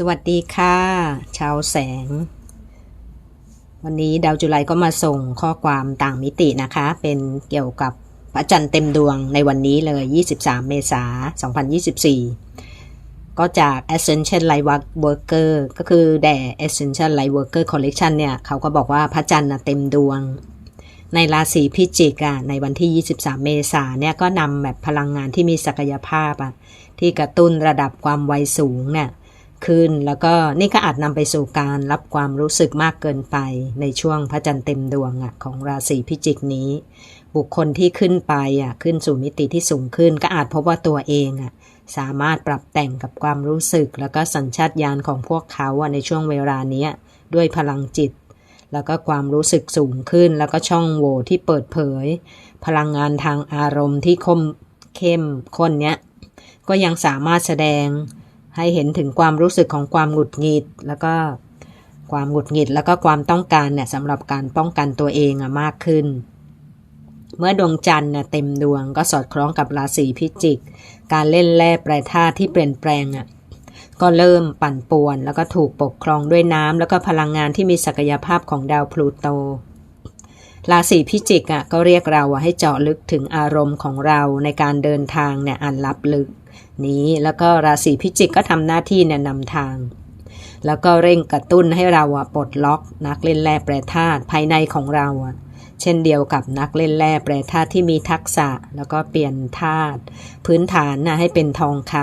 สวัสดีค่ะ ชาวแสง วันนี้ดาวจุไลก็มาส่งข้อความต่างมิตินะคะ เป็นเกี่ยวกับพระจันทร์เต็มดวงในวันนี้เลย 23 เมษายน 2024 ก็จาก Essential Light Worker ก็คือแด่ Essential Light Worker Collection เนี่ย เขาก็บอกว่าพระจันทร์น่ะเต็มดวง ในราศีพิจิกอะในวันที่ 23 เมษาเนี่ยก็นำแบบพลังงานที่มีศักยภาพอะที่กระตุ้นระดับความไวสูงเนี่ย ขึ้น แล้วก็นี่ก็อาจนำไปสู่การรับความรู้สึกมากเกินไปในช่วงพระจันทร์เต็มดวงอะของราศีพิจิกนี้ บุคคลที่ขึ้นไปอะขึ้นสู่มิติที่สูงขึ้น ก็อาจพบว่าตัวเองอะสามารถปรับแต่งกับความรู้สึก แล้วก็สัญชาตญาณของพวกเขาในช่วงเวลานี้ด้วยพลังจิต แล้วก็ความรู้สึกสูงขึ้น แล้วก็ช่องโหว่ที่เปิดเผย พลังงานทางอารมณ์ที่คมเข้มข้นเนี้ยก็ยังสามารถแสดง ให้เห็นถึงความรู้สึกของความหงุดหงิด แล้วก็ความหงุดหงิดแล้วก็ความต้องการเนี่ยสำหรับการป้องกันตัวเองอะมากขึ้น เมื่อดวงจันทร์เนี่ยเต็มดวงก็สอดคล้องกับราศีพิจิก การเล่นแร่แปรธาตุที่เปลี่ยนแปลงอะก็เริ่มปั่นป่วน แล้วก็ถูกปกครองด้วยน้ำแล้วก็พลังงานที่มีศักยภาพของดาวพลูโตราศีพิจิกอะก็เรียกเราให้เจาะลึกถึงอารมณ์ของเราในการเดินทางเนี่ยอันลับลึก นี้ แล้วก็ราศีพิจิกก็ทำหน้าที่เนี่ยนำทาง แล้วก็เร่งกระตุ้นให้เราปลดล็อกนักเล่นแร่แปรธาตุภายในของเราเช่นเดียวกับนักเล่นแร่แปรธาตุที่มีทักษะแล้วก็เปลี่ยนธาตุพื้นฐานนะให้เป็นทองค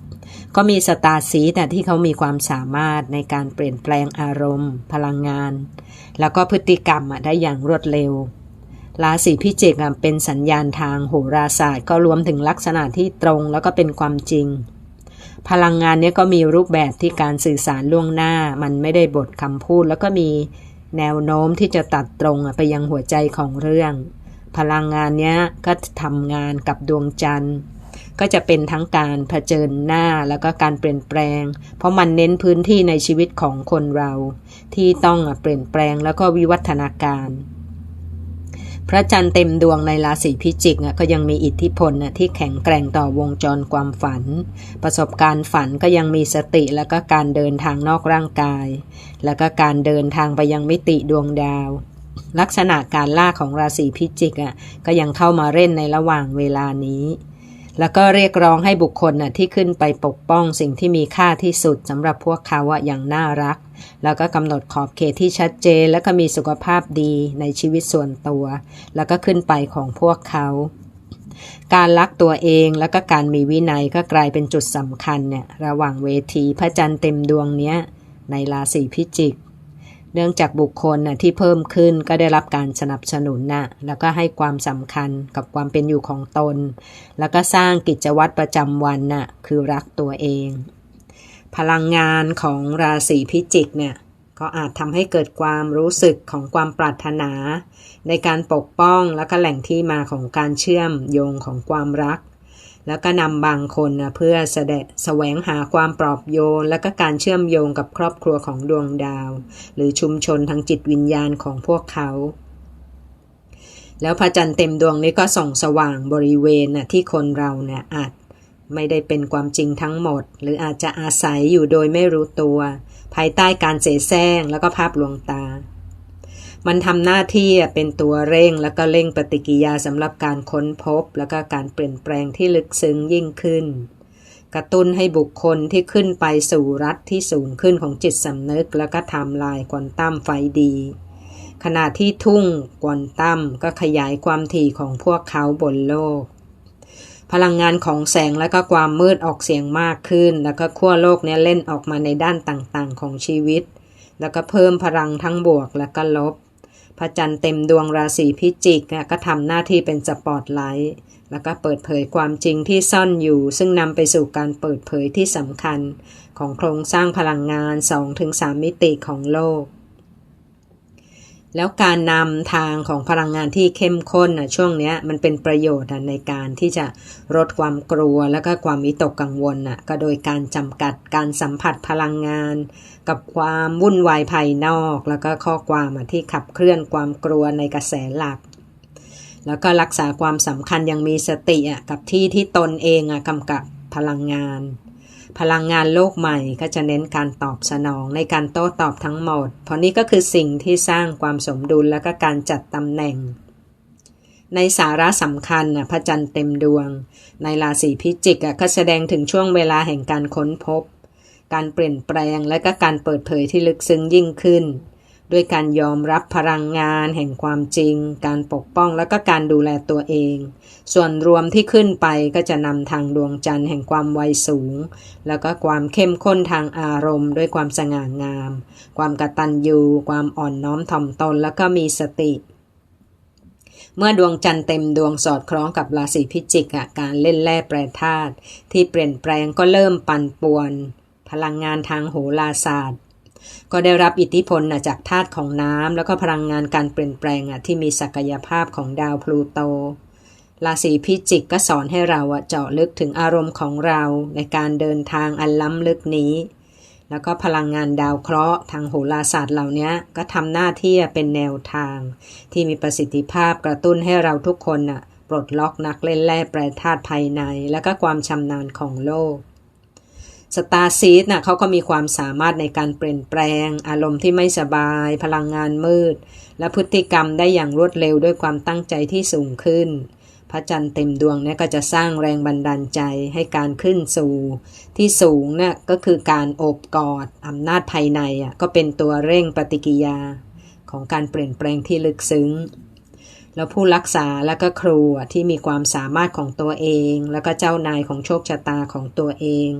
ำก็มีสตาร์ซีแต่ที่เขามีความสามารถในการเปลี่ยนแปลงอารมณ์ พลังงาน แล้วก็พฤติกรรมได้อย่างรวดเร็ว ราศีพิจิกเป็นสัญญาณทางโหราศาสตร์ ก็รวมถึงลักษณะที่ตรงแล้วก็เป็นความจริง พลังงานนี้ก็มีรูปแบบที่การสื่อสารล่วงหน้า มันไม่ได้บทคำพูด แล้วก็มีแนวโน้มที่จะตัดตรงไปยังหัวใจของเรื่อง พลังงานนี้ก็ทำงานกับดวงจันทร์ ก็จะเป็นทั้งการเผชิญหน้าแล้วก็การเปลี่ยนแปลง เพราะมันเน้นพื้นที่ในชีวิตของคนเรา ที่ต้องเปลี่ยนแปลงแล้วก็วิวัฒนาการ พระจันทร์เต็มดวงในราศีพิจิกก็ยังมีอิทธิพลนะที่แข็งแกร่งต่อวงจรความฝัน ประสบการณ์ฝันก็ยังมีสติแล้วก็การเดินทางนอกร่างกาย แล้วก็การเดินทางไปยังมิติดวงดาวลักษณะการล่าของราศีพิจิกอะก็ยังเข้ามาเล่นในระหว่างเวลานี้ แล้วก็เรียกร้องให้บุคคลน่ะที่ขึ้นไปปกป้องสิ่งที่มีค่าที่สุดสำหรับพวกเขาอะอย่างน่ารัก แล้วก็กำหนดขอบเขตที่ชัดเจน แล้วก็มีสุขภาพดีในชีวิตส่วนตัว แล้วก็ขึ้นไปของพวกเขา การรักตัวเองแล้วก็การมีวินัยก็กลายเป็นจุดสำคัญเนี่ยระหว่างเวทีพระจันทร์เต็มดวงเนี้ยในราศีพิจิก เนื่องจากบุคคลนะที่เพิ่มขึ้นก็ได้รับการสนับสนุนนะแล้วก็ให้ความสำคัญกับความเป็นอยู่ของตน แล้วก็สร้างกิจวัตรประจำวันนะ่ะคือรักตัวเอง พลังงานของราศีพิจิกเนี่ยก็อาจทำให้เกิดความรู้สึกของความปรารถนา ในการปกป้องและก็แหล่งที่มาของการเชื่อมโยงของความรัก แล้วก็นำบางคนนะเพื่อแสดงแสวงหาความปลอบโยน และก็การเชื่อมโยงกับครอบครัวของดวงดาว หรือชุมชนทางจิตวิญญาณของพวกเขา แล้วพระจันทร์เต็มดวงนี้ก็ส่องสว่างบริเวณนะที่คนเราเนี่ยอาจไม่ได้เป็นความจริงทั้งหมด หรืออาจจะอาศัยอยู่โดยไม่รู้ตัว ภายใต้การเสแสร้งแล้วก็ภาพลวงตา มันทำหน้าที่เป็นตัวเร่ง แล้วก็เร่งปฏิกิยาสำหรับการค้นพบ แล้วก็การเปลี่ยนแปลงที่ลึกซึ้งยิ่งขึ้น กระตุ้นให้บุคคลที่ขึ้นไปสู่รัฐที่สูงขึ้นของจิตสำนึก แล้วก็ทำลายควอนตัมไฟดี ขณะที่ทุ่งควอนตัมก็ขยายความถี่ของพวกเขาบนโลกพลังงานของแสงและก็ความมืดออกเสียงมากขึ้น แล้วก็ขั้วโลกเนี้เล่นออกมาในด้านต่างๆของชีวิต แล้วก็เพิ่มพลังทั้งบวกและก็ลบ พระจันทร์เต็มดวงราศีพิจิกก็ทำหน้าที่เป็นสปอตไลท์แล้วก็เปิดเผยความจริงที่ซ่อนอยู่ ซึ่งนำไปสู่การเปิดเผยที่สำคัญ ของโครงสร้างพลังงาน 2-3 มิติของโลก แล้วการนำทางของพลังงานที่เข้มข้นนะช่วงนี้มันเป็นประโยชน์ในการที่จะลดความกลัวและก็ความวิตกกังวลนะก็โดยการจำกัดการสัมผัสพลังงาน กับความวุ่นวายภายนอก แล้วก็ข้อความที่ขับเคลื่อนความกลัวในกระแสหลัก แล้วก็รักษาความสำคัญยังมีสติกับที่ที่ตนเองกำกับพลังงาน พลังงานโลกใหม่ก็จะเน้นการตอบสนองในการโต้ตอบทั้งหมด เพราะนี่ก็คือสิ่งที่สร้างความสมดุลและก็การจัดตำแหน่งในสาระสำคัญนะพระจันทร์เต็มดวง ในราศีพิจิกก็แสดงถึงช่วงเวลาแห่งการค้นพบ การเปลี่ยนแปลงและก็การเปิดเผยที่ลึกซึ้งยิ่งขึ้น ด้วยการยอมรับพลังงานแห่งความจริง การปกป้องและก็การดูแลตัวเอง ส่วนรวมที่ขึ้นไปก็จะนำทางดวงจันทร์แห่งความไวสูง แล้วก็ความเข้มข้นทางอารมณ์ด้วยความสง่างาม ความกตัญญูความอ่อนน้อมถ่อมตนแล้วก็มีสติเมื่อดวงจันทร์เต็มดวงสอดคล้องกับราศีพิจิกอะการเล่นแร่แปรธาตุที่เปลี่ยนแปลงก็เริ่มปั่นป่วน พลังงานทางโหราศาสตร์ ก็ได้รับอิทธิพลจากธาตุของน้ำแล้วก็พลังงานการเปลี่ยนแปลงที่มีศักยภาพของดาวพลูโตราศีพิจิกก็สอนให้เราเจาะลึกถึงอารมณ์ของเราในการเดินทางอันล้ำลึกนี้ แล้วก็พลังงานดาวเคราะห์ทางโหราศาสตร์เหล่านี้ก็ทำหน้าที่เป็นแนวทาง ที่มีประสิทธิภาพกระตุ้นให้เราทุกคนปลดล็อกนักเล่นแร่แปรธาตุภายใน และก็ความชำนาญของโลก สตาร์ซีดน่ะเขาก็มีความสามารถในการเปลี่ยนแปลง อารมณ์ที่ไม่สบาย พลังงานมืด และพฤติกรรมได้อย่างรวดเร็วด้วยความตั้งใจที่สูงขึ้น พระจันทร์เต็มดวงเนี่ยก็จะสร้างแรงบันดาลใจให้การขึ้นสู่ ที่สูงเนี่ยก็คือการโอบกอดอำนาจภายในอะก็เป็นตัวเร่งปฏิกิยา ของการเปลี่ยนแปลงที่ลึกซึ้งแล้วผู้รักษาและก็ครูที่มีความสามารถของตัวเอง แล้วก็เจ้านายของโชคชะตาของตัวเอง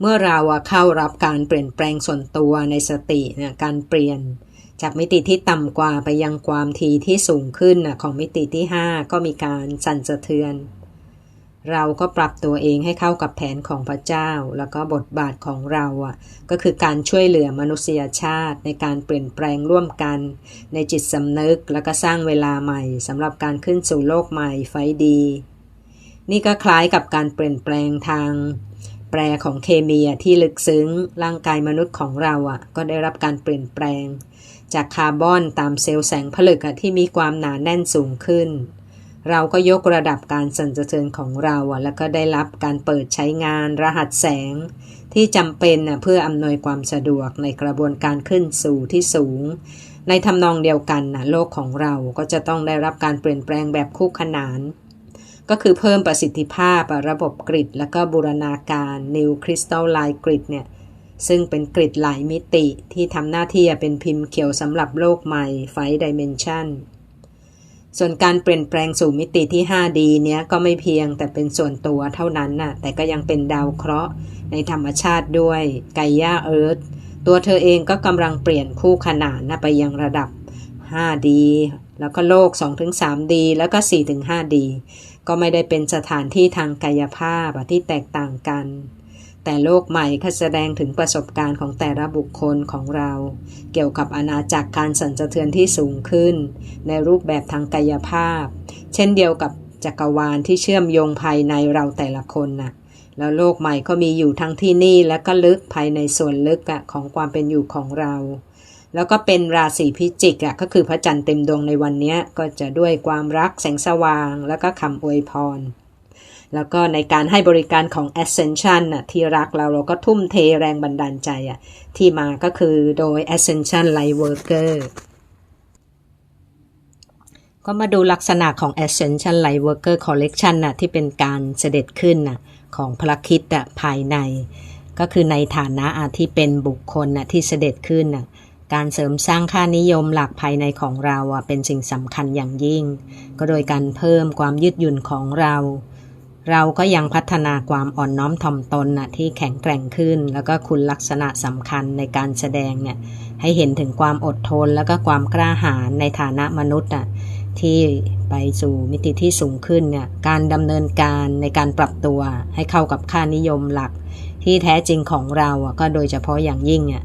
เมื่อเราเข้ารับการเปลี่ยนแปลงส่วนตัวในสตินี่ยการเปลี่ยนจากมิติที่ต่ำกว่าไปยังความทีที่สูงขึ้นของมิติที่ 5 ก็มีการสั่นสะเทือน เราก็ปรับตัวเองให้เข้ากับแผนของพระเจ้า แล้วก็บทบาทของเราอะก็คือการช่วยเหลือมนุษยชาติ ในการเปลี่ยนแปลงร่วมกัน ในจิตสำนึกแล้วก็สร้างเวลาใหม่สำหรับการขึ้นสู่โลกใหม่ไฟดี นี่ก็คล้ายกับการเปลี่ยนแปลงทาง แปรของเคมีที่ลึกซึ้ง ร่างกายมนุษย์ของเราอะ ก็ได้รับการเปลี่ยนแปลง จากคาร์บอนตามเซลล์แสงผลึกที่มีความหนาแน่นสูงขึ้น เราก็ยกระดับการสั่นสะเทือนของเราอะ แล้วก็ได้รับการเปิดใช้งานรหัสแสง ที่จำเป็นเพื่ออำนวยความสะดวกในกระบวนการขึ้นสู่ที่สูง ในทำนองเดียวกันนะโลกของเราก็จะต้องได้รับการเปลี่ยนแปลงแบบคู่ขนาน ก็คือเพิ่มประสิทธิภาพระบบกริดและก็บูรณาการ New Crystal Line Grid เนี่ยซึ่งเป็นกริดหลายมิติที่ทำหน้าที่เป็นพิมพ์เขียวสำหรับโลกใหม่ไฟดิเมนชันส่วนการเปลี่ยนแปลงสู่มิติที่ 5D เนี้ยก็ไม่เพียงแต่เป็นส่วนตัวเท่านั้นน่ะ แต่ก็ยังเป็นดาวเคราะห์ในธรรมชาติด้วยไกย่าเอิร์ธตัวเธอเองก็กำลังเปลี่ยนคู่ขนานนะไปยังระดับ 5D แล้วก็โลก 2-3D แล้วก็ 4-5D ก็ไม่ได้เป็นสถานที่ทางกายภาพที่แตกต่างกัน แต่โลกใหม่ก็แสดงถึงประสบการณ์ของแต่ละบุคคลของเรา เกี่ยวกับอาณาจักรการสั่นสะเทือนที่สูงขึ้น ในรูปแบบทางกายภาพ เช่นเดียวกับจักรวาลที่เชื่อมโยงภายในเราแต่ละคนน่ะแล้วโลกใหม่ก็มีอยู่ทั้งที่นี่และก็ลึกภายในส่วนลึกของความเป็นอยู่ของเรา แล้วก็เป็นราศีพิจิกอะก็คือพระจันทร์เต็มดวงในวันนี้ก็จะด้วยความรักแสงสว่าง แล้วก็คำอวยพร แล้วก็ในการให้บริการของ Ascension น่ะที่รักเราเราก็ทุ่มเทแรงบันดาลใจอะที่มาก็คือโดย Ascension Light Worker ก็มาดูลักษณะของ Ascension Light Worker Collection น่ะที่เป็นการเสด็จขึ้นน่ะของพระคิดอะภายใน ก็คือในฐานะอาที่เป็นบุคคลน่ะที่เสด็จขึ้นน่ะ การเสริมสร้างค่านิยมหลักภายในของเราเป็นสิ่งสำคัญอย่างยิ่ง ก็โดยการเพิ่มความยืดหยุ่นของเรา เราก็ยังพัฒนาความอ่อนน้อมถ่อมตนนะที่แข็งแกร่งขึ้น แล้วก็คุณลักษณะสำคัญในการแสดงเนี่ยให้เห็นถึงความอดทนแล้วก็ความกล้าหาญในฐานะมนุษย์อะที่ไปสู่มิติที่สูงขึ้นเนี่ยการดำเนินการในการปรับตัวให้เข้ากับค่านิยมหลัก ที่แท้จริงของเราก็โดยเฉพาะอย่างยิ่งเนี่ย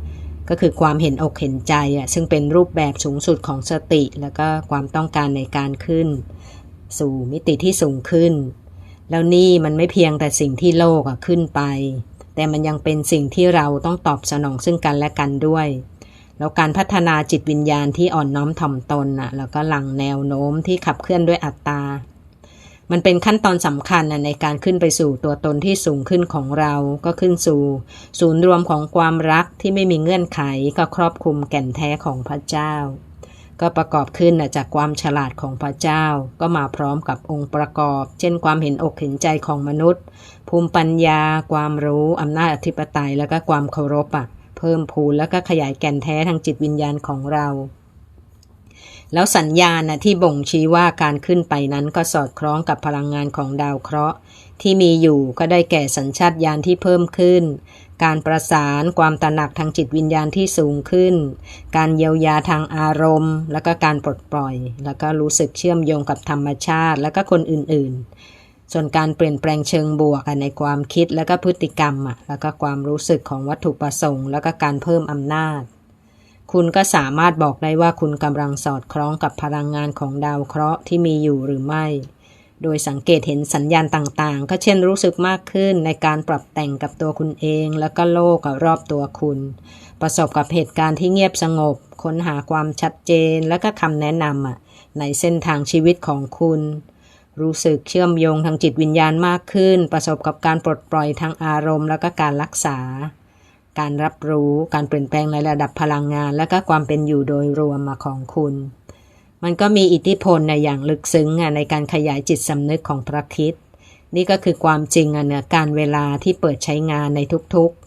ก็คือความเห็นอกเห็นใจอะซึ่งเป็นรูปแบบสูงสุดของสติ แล้วก็ความต้องการในการขึ้น สู่มิติที่สูงขึ้น แล้วนี่มันไม่เพียงแต่สิ่งที่โลกอะขึ้นไป แต่มันยังเป็นสิ่งที่เราต้องตอบสนองซึ่งกันและกันด้วย แล้วการพัฒนาจิตวิญญาณที่อ่อนน้อมถ่อมตนอะแล้วก็หลังแนวโน้มที่ขับเคลื่อนด้วยอัตตา มันเป็นขั้นตอนสำคัญในการขึ้นไปสู่ตัวตนที่สูงขึ้นของเราก็ขึ้นสู่ ศูนย์รวมของความรักที่ไม่มีเงื่อนไขก็ครอบคลุมแก่นแท้ของพระเจ้า ก็ประกอบขึ้นจากความฉลาดของพระเจ้า ก็มาพร้อมกับองค์ประกอบ เช่นความเห็นอกเห็นใจของมนุษย์ ภูมิปัญญา ความรู้อำนาจอธิปไตยแล้วก็ความเคารพอะเพิ่มพูนแล้วก็ขยายแก่นแท้ทางจิตวิญญาณของเรา แล้วสัญญาณนะที่บ่งชี้ว่าการขึ้นไปนั้นก็สอดคล้องกับพลังงานของดาวเคราะห์ ที่มีอยู่ก็ได้แก่สัญชาตญาณที่เพิ่มขึ้น การประสานความตระหนักทางจิตวิญญาณที่สูงขึ้น การเยียวยาทางอารมณ์ แล้วก็การปลดปล่อย แล้วก็รู้สึกเชื่อมโยงกับธรรมชาติ แล้วก็คนอื่นๆ ส่วนการเปลี่ยนแปลงเชิงบวกในความคิดแล้วก็พฤติกรรมแล้วก็ความรู้สึกของวัตถุประสงค์ แล้วก็การเพิ่มอำนาจ คุณก็สามารถบอกได้ว่าคุณกำลังสอดคล้องกับพลังงานของดาวเคราะห์ที่มีอยู่หรือไม่ โดยสังเกตเห็นสัญญาณต่างๆ ก็เช่นรู้สึกมากขึ้นในการปรับแต่งกับตัวคุณเอง แล้วก็โลกรอบตัวคุณ ประสบกับเหตุการณ์ที่เงียบสงบ ค้นหาความชัดเจนและก็คำแนะนำในเส้นทางชีวิตของคุณรู้สึกเชื่อมโยงทางจิตวิญญาณมากขึ้น ประสบกับการปลดปล่อยทางอารมณ์ แล้วก็การรักษา การรับรู้การเปลี่ยนแปลงในระดับพลังงาน และก็ความเป็นอยู่โดยรวมมาของคุณ มันก็มีอิทธิพลในอย่างลึกซึ้งในการขยายจิตสำนึกของพระคิดนี่ก็คือความจริงเนือการเวลาที่เปิดใช้งานในทุกๆ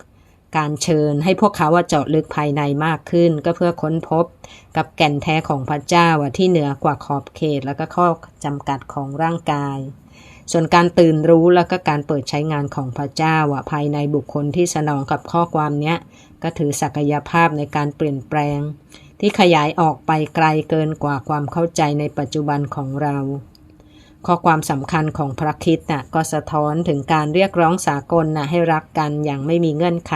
การเชิญให้พวกเขาว่าเจาะลึกภายในมากขึ้น ก็เพื่อค้นพบกับแก่นแท้ของพระเจ้าที่เหนือกว่าขอบเขตและก็ข้อจำกัดของร่างกาย ส่วนการตื่นรู้แล้วก็การเปิดใช้งานของพระเจ้าอะภายในบุคคลที่สนองกับข้อความเนี้ย ก็ถือศักยภาพในการเปลี่ยนแปลง ที่ขยายออกไปไกลเกินกว่าความเข้าใจในปัจจุบันของเรา ข้อความสำคัญของพระคิดน่ะก็สะท้อนถึงการเรียกร้องสากลน่ะให้รักกันอย่างไม่มีเงื่อนไข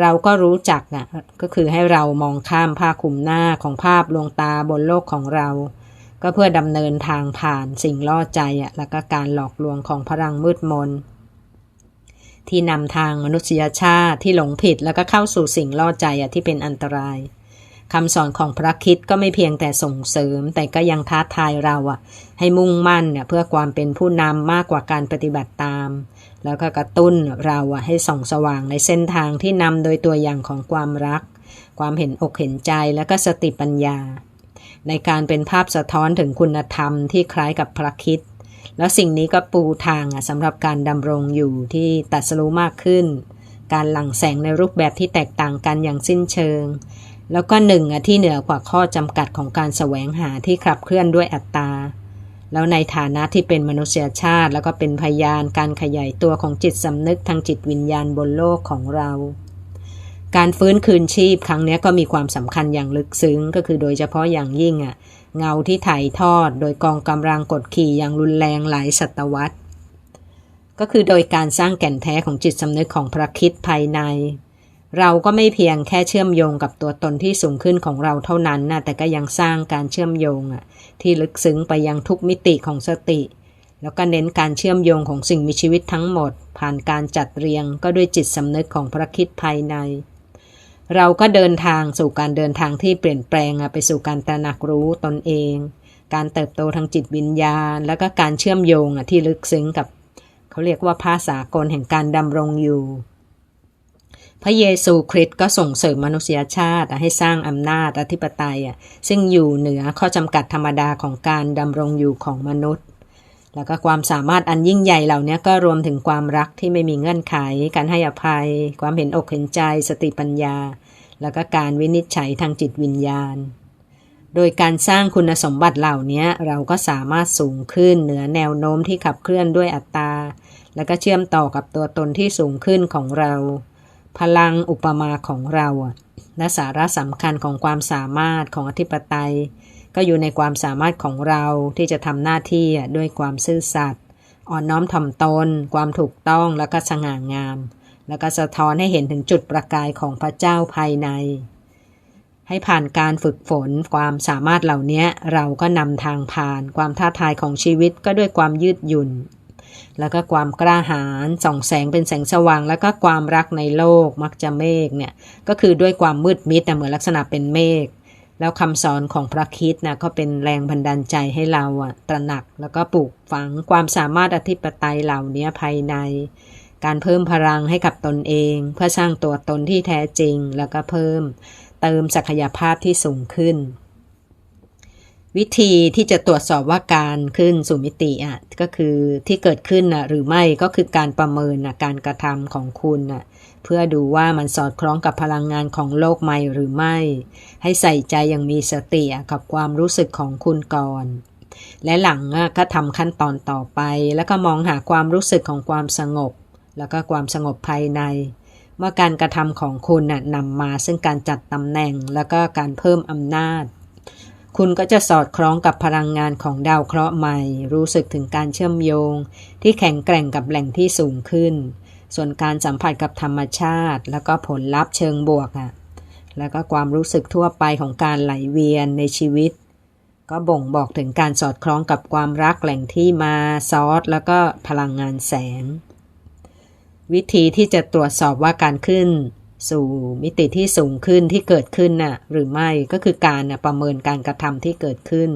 เราก็รู้จักน่ะก็คือให้เรามองข้ามผ้าคลุมหน้าของภาพลวงตาบนโลกของเรา ก็เพื่อดำเนินทางผ่านสิ่งล่อใจอะแล้วก็การหลอกลวงของพลังมืดมน ที่นำทางมนุษยชาติที่หลงผิดแล้วก็เข้าสู่สิ่งล่อใจอะที่เป็นอันตรายคำสอนของพระคิดก็ไม่เพียงแต่ส่งเสริม แต่ก็ยังท้าทายเราอะให้มุ่งมั่นเพื่อความเป็นผู้นำมากกว่าการปฏิบัติตาม แล้วก็กระตุ้นเราอะให้ส่องสว่างในเส้นทางที่นำโดยตัวอย่างของความรัก ความเห็นอกเห็นใจแล้วก็สติปัญญา ในการเป็นภาพสะท้อนถึงคุณธรรมที่คล้ายกับพระคิดแล้วสิ่งนี้ก็ปูทางสำหรับการดำรงอยู่ที่ตัดสรู้มากขึ้น การหลั่งแสงในรูปแบบที่แตกต่างกันอย่างสิ้นเชิง แล้วก็หนึ่งที่เหนือกว่าข้อจำกัดของการแสวงหาที่ขับเคลื่อนด้วยอัตตา แล้วในฐานะที่เป็นมนุษยชาติ แล้วก็เป็นพยานการขยายตัวของจิตสำนึกทางจิตวิญญาณบนโลกของเรา การฟื้นคืนชีพครั้งนี้ก็มีความสำคัญอย่างลึกซึ้งก็คือโดยเฉพาะอย่างยิ่งอะเงาที่ถ่ายทอด โดยกองกำลังกดขี่อย่างรุนแรงหลายศตวรรษ ก็คือโดยการสร้างแก่นแท้ของจิตสำนึกของพระคิดภายใน เราก็ไม่เพียงแค่เชื่อมโยงกับตัวตนที่สูงขึ้นของเราเท่านั้นนะแต่ก็ยังสร้างการเชื่อมโยงอะที่ลึกซึ้งไปยังทุกมิติของสติ แล้วก็เน้นการเชื่อมโยงของสิ่งมีชีวิตทั้งหมด ผ่านการจัดเรียงก็ด้วยจิตสำนึกของพระคิดภายใน เราก็เดินทางสู่การเดินทางที่เปลี่ยนแปลงไปสู่การตระหนักรู้ตนเอง การเติบโตทางจิตวิญญาณ แล้วก็การเชื่อมโยงที่ลึกซึ้งกับเขาเรียกว่าภาษากลแห่งการดำรงอยู่ พระเยซูคริสต์ก็ส่งเสริมมนุษยชาติให้สร้างอำนาจอธิปไตยซึ่งอยู่เหนือข้อจำกัดธรรมดาของการดำรงอยู่ของมนุษย์ แล้วก็ความสามารถอันยิ่งใหญ่เหล่านี้ก็รวมถึงความรักที่ไม่มีเงื่อนไข การให้อภัย ความเห็นอกเห็นใจ สติปัญญา แล้วก็การวินิจฉัยทางจิตวิญญาณ โดยการสร้างคุณสมบัติเหล่านี้เราก็สามารถสูงขึ้นเหนือแนวโน้มที่ขับเคลื่อนด้วยอัตตา แล้วก็เชื่อมต่อกับตัวตนที่สูงขึ้นของเรา พลังอุปมาของเรา และสาระสำคัญของความสามารถของอธิปไตย ก็อยู่ในความสามารถของเราที่จะทำหน้าที่ด้วยความซื่อสัตย์อ่อนน้อมถ่อมตน ความถูกต้องและก็สง่างาม แล้วก็สะท้อนให้เห็นถึงจุดประกายของพระเจ้าภายใน ให้ผ่านการฝึกฝนความสามารถเหล่านี้เราก็นำทางผ่านความท้าทายของชีวิตก็ด้วยความยืดหยุ่น แล้วก็ความกล้าหาญส่องแสงเป็นแสงสว่าง แล้วก็ความรักในโลกมักจะเมฆเนี่ยก็คือด้วยความมืดมิดแต่เหมือนลักษณะเป็นเมฆ แล้วคำสอนของพระคิดนะก็เป็นแรงบันดาลใจให้เราอะตระหนักแล้วก็ปลูกฝังความสามารถอธิปไตยเหล่านี้ภายใน การเพิ่มพลังให้กับตนเอง เพื่อสร้างตัวตนที่แท้จริง แล้วก็เพิ่ม เติมศักยภาพที่สูงขึ้น วิธีที่จะตรวจสอบว่าการขึ้นสู่มิติอะก็คือที่เกิดขึ้นอะหรือไม่ก็คือการประเมินอะการกระทำของคุณอะ เพื่อดูว่ามันสอดคล้องกับพลังงานของโลกใหม่หรือไม่ ให้ใส่ใจอย่างมีสติกับความรู้สึกของคุณก่อน และหลังก็ทำขั้นตอนต่อไป แล้วก็มองหาความรู้สึกของความสงบ แล้วก็ความสงบภายใน เมื่อการกระทำของคุณนำมาซึ่งการจัดตำแหน่งแล้วก็การเพิ่มอำนาจคุณก็จะสอดคล้องกับพลังงานของดาวเคราะห์ใหม่ รู้สึกถึงการเชื่อมโยง ที่แข็งแกร่งกับแหล่งที่สูงขึ้น ส่วนการสัมผัสกับธรรมชาติ แล้วก็ผลลัพธ์เชิงบวกอะ่ะแล้วก็ความรู้สึกทั่วไปของการไหลเวียนในชีวิต ก็บ่งบอกถึงการสอดคล้องกับความรักแหล่งที่มาซอสแล้วก็พลังงานแสง วิธีที่จะตรวจสอบว่าการขึ้น สู่มิติที่สูงขึ้นที่เกิดขึ้นน่ะหรือไม่ก็คือการประเมินการกระทำที่เกิดขึ้น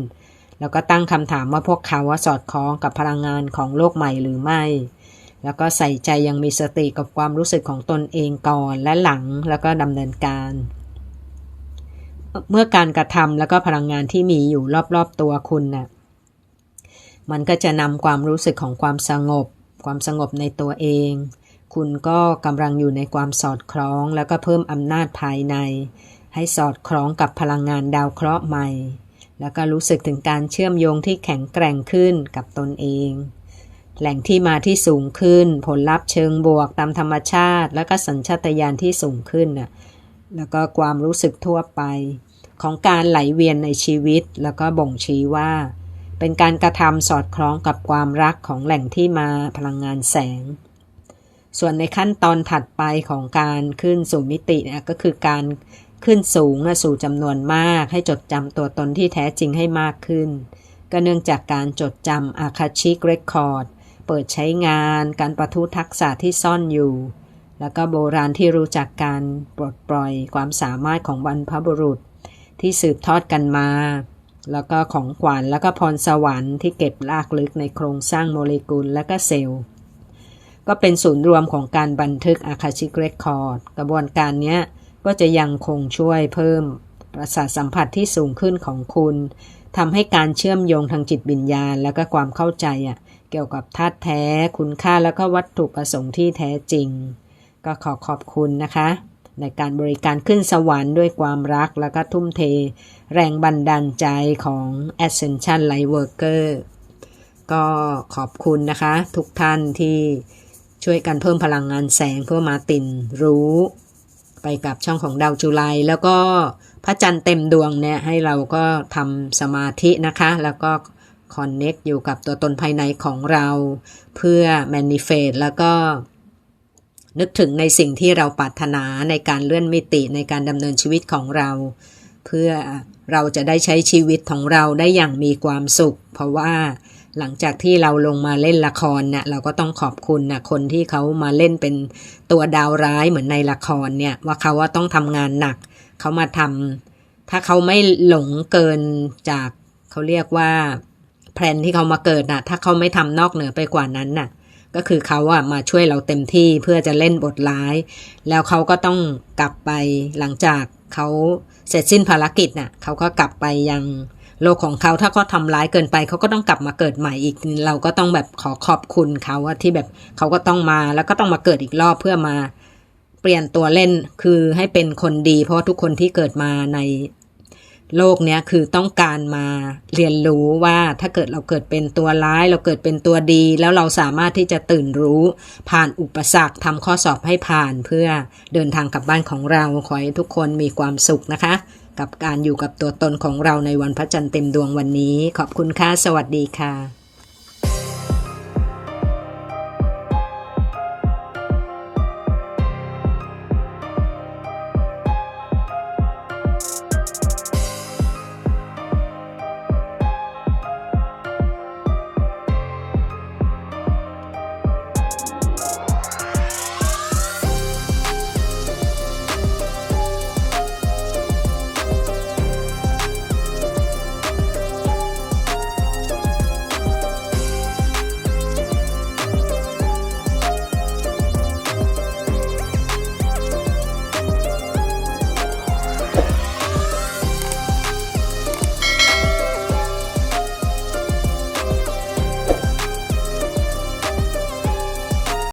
แล้วก็ตั้งคำถามว่าพวกเขาว่าสอดคล้องกับพลังงานของโลกใหม่หรือไม่ แล้วก็ใส่ใจยังมีสติกับความรู้สึกของตนเองก่อนและหลังแล้วก็ดำเนินการ เมื่อการกระทำแล้วก็พลังงานที่มีอยู่รอบๆตัวคุณนะ่ะมันก็จะนำความรู้สึกของความสงบ ความสงบในตัวเอง คุณก็กำลังอยู่ในความสอดคล้อง แล้วก็เพิ่มอำนาจภายใน ให้สอดคล้องกับพลังงานดาวเคราะห์ใหม่ แล้วก็รู้สึกถึงการเชื่อมโยงที่แข็งแกร่งขึ้นกับตนเอง แหล่งที่มาที่สูงขึ้น ผลลัพธ์เชิงบวกตามธรรมชาติ แล้วก็สัญชาตญาณที่สูงขึ้นน่ะแล้วก็ความรู้สึกทั่วไป ของการไหลเวียนในชีวิต แล้วก็บ่งชี้ว่า เป็นการกระทำสอดคล้องกับความรักของแหล่งที่มาพลังงานแสง ส่วนในขั้นตอนถัดไปของการขึ้นสู่มิติเนี่ยก็คือการขึ้นสูงสู่จำนวนมากให้จดจำตัวตนที่แท้จริงให้มากขึ้น ก็เนื่องจากการจดจำอาคาชิกเรคคอร์ด เปิดใช้งาน การประทุทักษะที่ซ่อนอยู่ แล้วก็โบราณที่รู้จักการปลดปล่อยความสามารถของบรรพบุรุษ ที่สืบทอดกันมา แล้วก็ของขวัญแล้วก็พรสวรรค์ที่เก็บลากลึกในโครงสร้างโมเลกุลและก็เซลล์ ก็เป็นศูนย์รวมของการบันทึกอาคาชิกเรคคอร์ด กระบวนการนี้ก็จะยังคงช่วยเพิ่มประสาทสัมผัสที่สูงขึ้นของคุณทำให้การเชื่อมโยงทางจิตวิญญาณ และก็ความเข้าใจอะ เกี่ยวกับธาตุแท้คุณค่าแล้วก็วัตถุประสงค์ที่แท้จริง ก็ขอขอบคุณนะคะ ในการบริการขึ้นสวรรค์ด้วยความรักแล้วก็ทุ่มเท แรงบันดาลใจของ Ascension Light Worker ก็ขอบคุณนะคะ ทุกท่านที่ช่วยกันเพิ่มพลังงานแสงเพื่อมาตินรู้ ไปกับช่องของดาวจุไลแล้วก็พระจันทร์เต็มดวงเนี่ยให้เราก็ทำสมาธินะคะ แล้วก็ คอนเน็กอยู่กับตัวตนภายในของเรา เพื่อแมนิเฟตแล้วก็ นึกถึงในสิ่งที่เราปรารถนาในการเลื่อนมิติในการดำเนินชีวิตของเรา เพื่อเราจะได้ใช้ชีวิตของเราได้อย่างมีความสุข เพราะว่าหลังจากที่เราลงมาเล่นละครเนี่ยเราก็ต้องขอบคุณนะคนที่เขามาเล่นเป็นตัวดาวร้ายเหมือนในละครเนี่ยว่าเขาว่าต้องทำงานหนัก เขามาทำถ้าเขาไม่หลงเกินจากเขาเรียกว่า พลนที่เขามาเกิดน่ะ ถ้าเขาไม่ทำนอกเหนือไปกว่านั้นน่ะ ก็คือเขาอะมาช่วยเราเต็มที่เพื่อจะเล่นบทร้าย แล้วเขาก็ต้องกลับไปหลังจากเขาเสร็จสิ้นภารกิจน่ะเขาก็กลับไปยังโลกของเขาถ้าเขาทำร้ายเกินไปเขาก็ต้องกลับมาเกิดใหม่อีก เราก็ต้องแบบขอขอบคุณเขาว่าที่แบบเขาก็ต้องมาแล้วก็ต้องมาเกิดอีกรอบเพื่อมาเปลี่ยนตัวเล่นคือให้เป็นคนดี เพราะทุกคนที่เกิดมาใน โลกเนี้ยคือต้องการมาเรียนรู้ว่าถ้าเกิดเราเกิดเป็นตัวร้าย เราเกิดเป็นตัวดี แล้วเราสามารถที่จะตื่นรู้ ผ่านอุปสรรคทำข้อสอบให้ผ่านเพื่อเดินทางกลับบ้านของเราขอให้ทุกคนมีความสุขนะคะ กับการอยู่กับตัวตนของเราในวันพระจันทร์เต็มดวงวันนี้ ขอบคุณค่ะสวัสดีค่ะ